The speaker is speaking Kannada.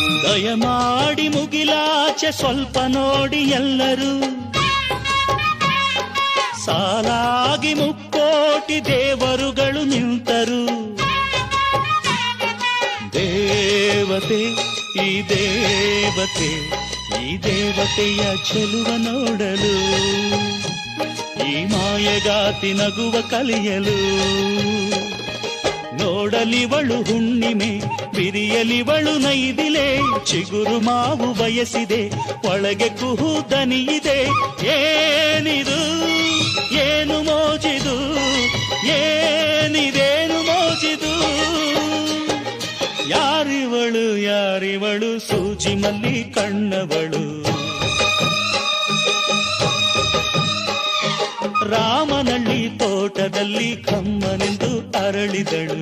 ದಯಮಾಡಿ ಮುಗಿಲಾಚೆ ಸ್ವಲ್ಪ ನೋಡಿ ಎಲ್ಲರೂ. ಸಾಲಾಗಿ ಮುಕ್ಕೋಟಿ ದೇವರುಗಳು ನಿಂತರು. ದೇವತೆ, ಈ ದೇವತೆ, ಈ ದೇವತೆಯ ಚೆಲುವ ನೋಡಲು. ಈ ಮಾಯಗಾತಿ ನಗುವ ಕಲಿಯಲು. ನೋಡಲಿವಳು ಹುಣ್ಣಿಮೆ, ಬಿರಿಯಲಿವಳು ನೈದಿಲೆ, ಚಿಗುರು ಮಾವು ಬಯಸಿದೆ, ಒಳಗೆ ಕುಹು ದನಿಯಿದೆ. ಏನಿದು, ಏನು ಮೋಜಿದು, ಏನಿದೇನು ಮೋಜಿದು? ಯಾರಿವಳು ಯಾರಿವಳು, ಸೂಜಿ ಮಲ್ಲಿ ಕಣ್ಣವಳು? ರಾಮನಳ್ಳಿ ತೋಟದಲ್ಲಿ ಕಮ್ಮನೆಂದು ಅರಳಿದಳು